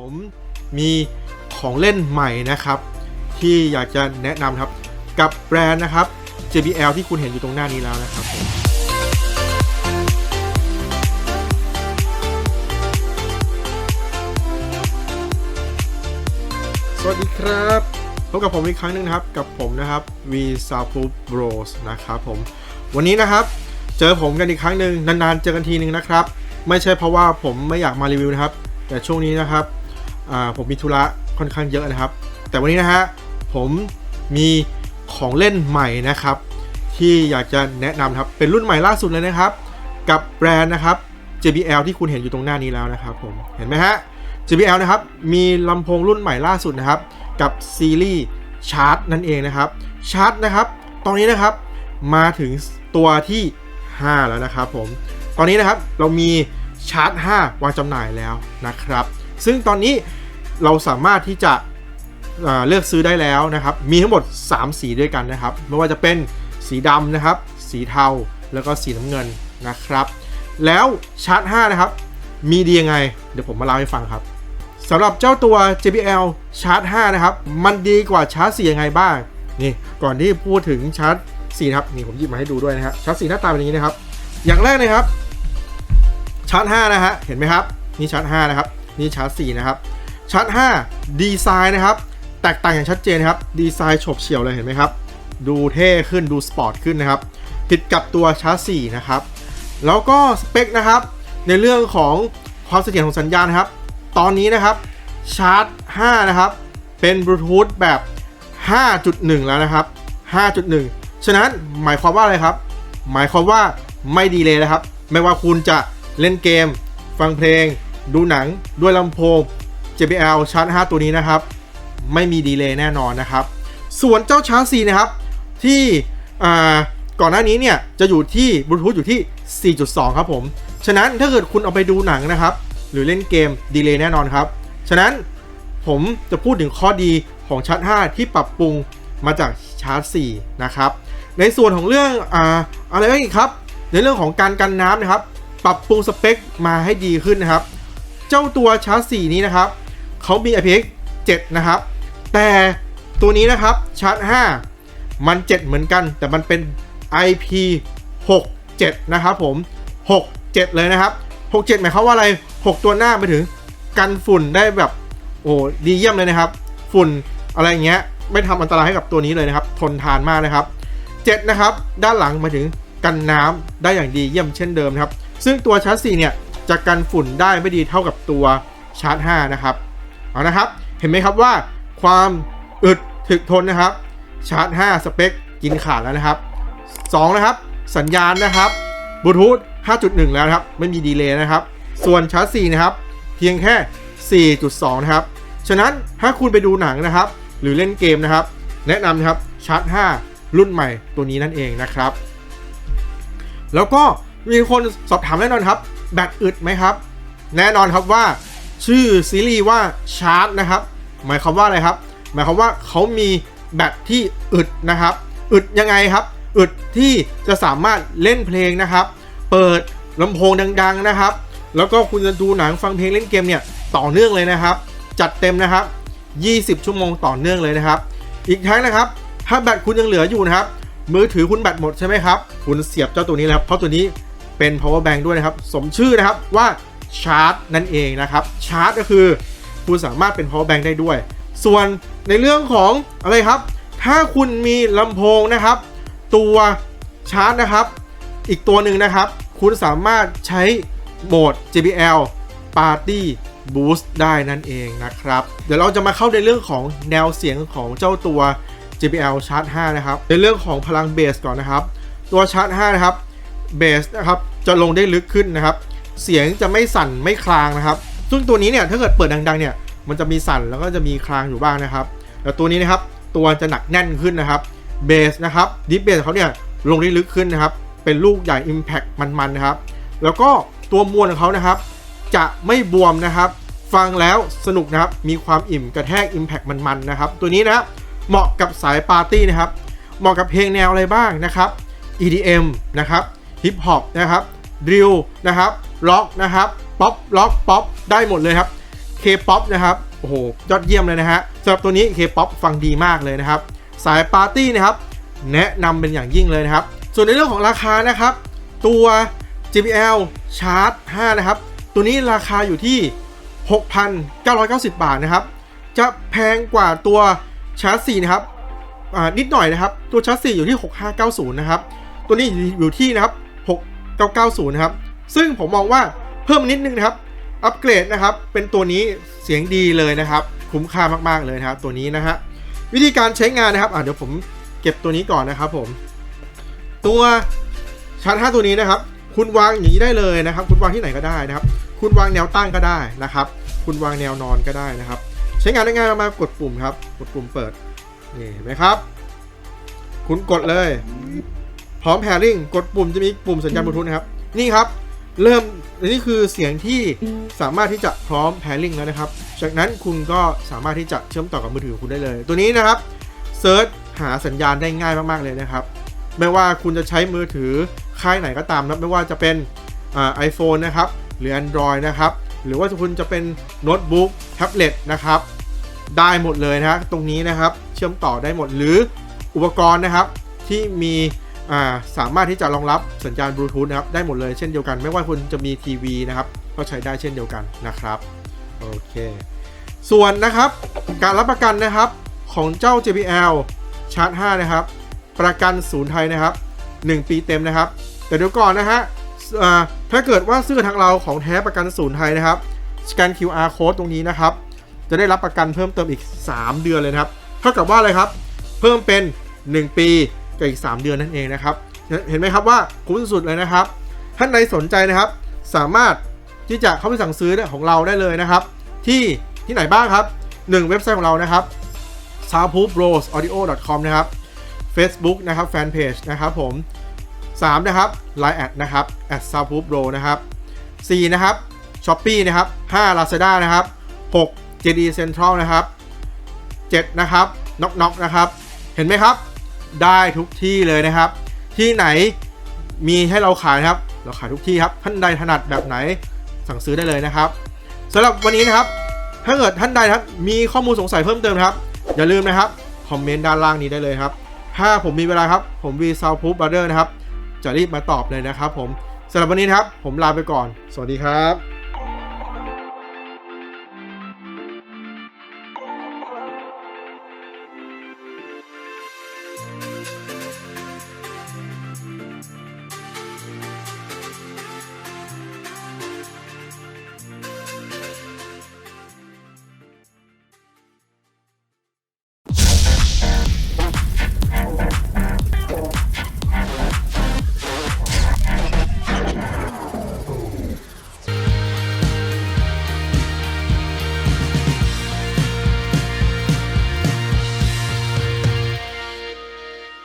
ผมมีของเล่นใหม่นะครับ ที่อยากจะแนะนำครับกับแบรนด์นะครับ JBL ที่คุณเห็นอยู่ตรงหน้านี้แล้วนะครับผมสวัสดีครับพบกับผมอีกครั้งหนึงนะครับ กับผมนะครับ V s o u p Bros นะครับผมวันนี้นะครับ เจอผมกันอีกครั้งหนึ่งนานๆเจอกันทีหนึ่งนะครับ ไม่ใช่เพราะว่าผมไม่อยากมารีวิวนะครับ แต่ช่วงนี้นะครับ ผมมีธุระค่อนข้างเยอะนะครับ แต่วันนี้นะฮะผมมีของเล่นใหม่นะครับ ที่อยากจะแนะนำครับเป็นรุ่นใหม่ล่าสุดเลยนะครับ กับแบรนด์นะครับ JBL ที่คุณเห็นอยู่ตรงหน้านี้แล้วนะครับผมเห็นไหมฮะ JBL นะครับมีลำโพงรุ่นใหม่ล่าสุดนะครับ กับซีรีส์ชาร์จนั่นเองนะครับชาร์จนะครับตอนนี้นะครับมาถึงตัวที่ 5 แล้วนะครับผมตอนนี้นะครับเรามีชาร์จ 5 วางจำหน่ายแล้วนะครับ ซึ่งตอนนี้ เราสามารถที่จะเเลือกซื้อได้แล้วนะครับ มีทั้งหมด 3 สีด้วยกันนะครับ ไม่ว่าจะเป็นสีดำนะครับ สีเทา แล้วก็สีน้ำเงินนะครับ แล้วชาร์จ 5 นะครับ มีดียังไง เดี๋ยวผมมาเล่าให้ฟังครับสำหรับเจ้าตัว JBL ชาร์จ 5 นะครับ มันดีกว่าชาร์จ 4 ยังไงบ้าง นี่ ก่อนที่พูดถึงชาร์จ4นะครับ นี่ผมหยิบมาให้ดูด้วยนะฮะ ชาร์จ 4 หน้าตาเป็นอย่างนี้นะครับ อย่างแรกนะครับ ชาร์จ 5 นะฮะ เห็นไหมครับ นี่ชาร์จ 5 นะครับ นี่ชาร์จ 4 นะครับ ชาร์จ5ดีไซน์นะครับ แตกต่างอย่างชัดเจนนะครับ ดีไซน์ฉบเฉี่ยวเลยเห็นไหมครับ ดูเท่ขึ้นดูสปอร์ตขึ้นนะครับผิดกับตัวชาร์จ4นะครับ แล้วก็สเปคนะครับ ในเรื่องของความเสถียรของสัญญาณนะครับ ตอนนี้นะครับชาร์จ 5 นะครับ เป็นบลูทูธแบบ 5.1 แล้วนะครับ 5.1 ฉะนั้นหมายความว่าอะไรครับ หมายความว่าไม่ดีเลยนะครับ ไม่ว่าคุณจะเล่นเกม ฟังเพลง ดูหนัง ด้วยลำโพง JBL ชาร์จ5ตัวนี้นะครับ ไม่มีดีเลย์แน่นอนนะครับ ส่วนเจ้าชาร์จ4นะครับ ที่อ่าก่อนหน้านี้เนี่ยจะอยู่ที่บลูทูธอยู่ที่ 4.2 ครับผม ฉะนั้นถ้าเกิดคุณเอาไปดูหนังนะครับ หรือเล่นเกมดีเลย์แน่นอนครับ ฉะนั้นผมจะพูดถึงข้อดีของชาร์จ 5 ที่ปรับปรุงมาจากชาร์จ 4 นะครับ ในส่วนของเรื่องอ่าอะไรบ้างอีกครับ ในเรื่องของการกันน้ำนะครับ ปรับปรุงสเปคมาให้ดีขึ้นนะครับ เจ้าตัวชาร์จ 4 นี้นะครับ เขามี IPX 7 นะครับ แต่ตัวนี้นะครับชาร์จ 5 มัน 7 เหมือนกัน แต่มันเป็น IP 67 นะครับผม 67 เลยนะครับ 67 หมายความว่าอะไร 6 ตัวหน้าไปถึงกันฝุ่นได้แบบโอ้ดีเยี่ยมเลยนะครับ ฝุ่นอะไรเงี้ย ไม่ทำอันตรายให้กับตัวนี้เลยนะครับ ทนทานมากนะครับ 7 นะครับ ด้านหลังมาถึงกันน้ำได้อย่างดีเยี่ยมเช่นเดิมนะครับ ซึ่งตัวชาร์จ 4 เนี่ยจะกันฝุ่นได้ไม่ดีเท่ากับตัวชาร์จ 5 นะครับ เอานะครับ เห็นไหมครับว่าความอึดถึกทนนะครับ ชาร์จ 5 สเปค กินขาดแล้วนะครับ 2 นะครับ สัญญาณนะครับบลูทูธ5.1 แล้วนะครับ ไม่มีดีเลย์นะครับ ส่วนชาร์จ 4 นะครับ เพียงแค่ 4.2 นะครับ ฉะนั้นถ้าคุณไปดูหนังนะครับ หรือเล่นเกมนะครับ แนะนำนะครับชาร์จ 5 รุ่นใหม่ตัวนี้นั่นเองนะครับ แล้วก็มีคนสอบถามแน่นอนครับ แบตอึดไหมครับ แน่นอนครับว่า ชื่อซีรีส์ว่าชาร์จนะครับ หมายความว่าอะไรครับ หมายความว่าเขามีแบตที่อึดนะครับ อึดยังไงครับ อึดที่จะสามารถเล่นเพลงนะครับ เปิดลำโพงดัง ๆนะครับ แล้วก็คุณจะดูหนังฟังเพลงเล่นเกมเนี่ยต่อเนื่องเลยนะครับ จัดเต็มนะครับ 20 ชั่วโมงต่อเนื่องเลยนะครับ อีกทั้งนะครับ ถ้าแบตคุณยังเหลืออยู่นะครับ มือถือคุณแบตหมดใช่ไหมครับ คุณเสียบเจ้าตัวนี้แล้วเพราะตัวนี้เป็น power bank ด้วยนะครับ สมชื่อนะครับว่า ชาร์จนั่นเองนะครับชาร์จก็คือคุณสามารถเป็น power bank ได้ด้วย ส่วนในเรื่องของอะไรครับ ถ้าคุณมีลำโพงนะครับ ตัวชาร์จนะครับ อีกตัวหนึ่งนะครับ คุณสามารถใช้โหมด JBL Party Boost ได้นั่นเองนะครับ เดี๋ยวเราจะมาเข้าในเรื่องของแนวเสียงของเจ้าตัว JBL Charge 5 นะครับ ในเรื่องของพลังเบสก่อนนะครับ ตัว Charge 5นะครับเบสนะครับจะลงได้ลึกขึ้นนะครับ เสียงจะไม่สั่นไม่คลางนะครับ ซึ่งตัวนี้เนี่ยถ้าเกิดเปิดดังๆเนี่ยมันจะมีสั่นแล้วก็จะมีคลางอยู่บ้างนะครับแต่ตัวนี้นะครับตัวจะหนักแน่นขึ้นนะครับเบสนะครับดิฟเบสเขาเนี่ยลงได้ลึกขึ้นนะครับ เป็นลูกใหญ่ Impact มันๆนะครับ แล้วก็ตัวมวลของเขานะครับ จะไม่บวมนะครับ ฟังแล้วสนุกนะครับ มีความอิ่มกระแทก Impact มันๆนะครับ ตัวนี้นะเหมาะกับสายปาร์ตี้นะครับ เหมาะกับเพลงแนวอะไรบ้างนะครับ EDM นะครับ Hip Hop นะครับ Drill นะครับ Rock นะครับ Pop Rock Pop ได้หมดเลยครับแ K-POP นะครับโอ้โหยอดเยี่ยมเลยนะฮะสำหรับตัวนี้ K-POP ฟังดีมากเลยนะครับ สายปาร์ตี้นะครับแนะนำเป็นอย่างยิ่งเลยนะครับ ส่วนในเรื่องของราคานะครับ ตัว JBL Charge 5 นะครับ ตัวนี้ราคาอยู่ที่ 6,990 บาทนะครับ จะแพงกว่าตัวชาร์จ4นะครับนิดหน่อยนะครับ ตัวชาร์จ4อยู่ที่ 6590 นะครับ ตัวนี้อยู่ที่นะครับ 6990 นะครับ ซึ่งผมมองว่าเพิ่มนิดนึงนะครับอัปเกรดนะครับเป็นตัวนี้เสียงดีเลยนะครับ คุ้มค่ามากๆเลยนะครับตัวนี้นะฮะวิธีการใช้งานนะครับอะเดี๋ยวผมเก็บตัวนี้ก่อนนะครับผม ตัวชาร์จ5ตัวนี้นะครับ คุณวางอย่างนี้ได้เลยนะครับ คุณวางที่ไหนก็ได้นะครับ คุณวางแนวตั้งก็ได้นะครับ คุณวางแนวนอนก็ได้นะครับ ใช้งานได้ง่ายมากๆกดปุ่มครับ กดปุ่มเปิดนี่เห็นไหมครับ คุณกดเลย พร้อม pairing กดปุ่มจะมีปุ่มสัญญาณบลูทูธนะครับ นี่ครับ เริ่มนี่คือเสียงที่สามารถที่จะพร้อม pairing แล้วนะครับ จากนั้นคุณก็สามารถที่จะเชื่อมต่อกับมือถือของคุณได้เลย ตัวนี้นะครับเซิร์ชหาสัญญาณได้ง่ายมาก ๆ เลยนะครับ ไม่ว่าคุณจะใช้มือถือค่ายไหนก็ตามนะไม่ว่าจะเป็นไอโฟนนะครับ หรือ Android นะครับ หรือว่าคุณจะเป็นโน้ตบุ๊กแท็บเล็ตนะครับ ได้หมดเลยนะตรงนี้นะครับ เชื่อมต่อได้หมดหรืออุปกรณ์นะครับที่มี สามารถที่จะรองรับสัญญาณบลูทูธนะครับได้หมดเลยเช่นเดียวกันไม่ว่าคุณจะมีทีวีนะครับก็ใช้ได้เช่นเดียวกันนะครับโอเคส่วนนะครับการรับประกันนะครับของเจ้า JBL Charge 5นะครับ ประกันศูนย์ไทยนะครับ 1 ปีเต็มนะครับ แต่เดี๋ยวก่อนนะฮะถ้าเกิดว่าซื้อทางเราของแท้ประกันศูนย์ไทยนะครับสแกน QR code ตรงนี้นะครับ จะได้รับประกันเพิ่มเติมอีก 3 เดือนเลยนะครับ เท่ากับว่าอะไรครับ เพิ่มเป็น 1 ปี กับอีก 3 เดือนนั่นเองนะครับ เห็นไหมครับว่าคุ้มสุดๆเลยนะครับ ท่านใดสนใจนะครับ สามารถที่จะเข้าไปสั่งซื้อของเราได้เลยนะครับ ที่ที่ไหนบ้างครับ 1 เว็บไซต์ของเรานะครับ soundproofroseaudio.com นะครับ Facebook นะครับแฟนเพจนะครับผม 3 นะครับ Line แอดนะครับ at soundproofro นะครับ 4 นะครับ Shopee นะครับ 5 Lazada นะครับ 6 JD Central นะครับ 7 นะครับน็อกน็อกนะครับ เห็นไหมครับ ได้ทุกที่เลยนะครับ ที่ไหนมีให้เราขายนะครับ เราขายทุกที่ครับ ท่านใดถนัดแบบไหนสั่งซื้อได้เลยนะครับสำหรับวันนี้นะครับ ถ้าเกิดท่านใดครับ มีข้อมูลสงสัยเพิ่มเติมครับ อย่าลืมนะครับคอมเมนต์ด้านล่างนี้ได้เลยครับ ถ้าผมมีเวลาครับ ผมวีซาวพูบบัตเดอร์นะครับ จะรีบมาตอบเลยนะครับผมสำหรับวันนี้นะครับ ผมลาไปก่อน สวัสดีครับ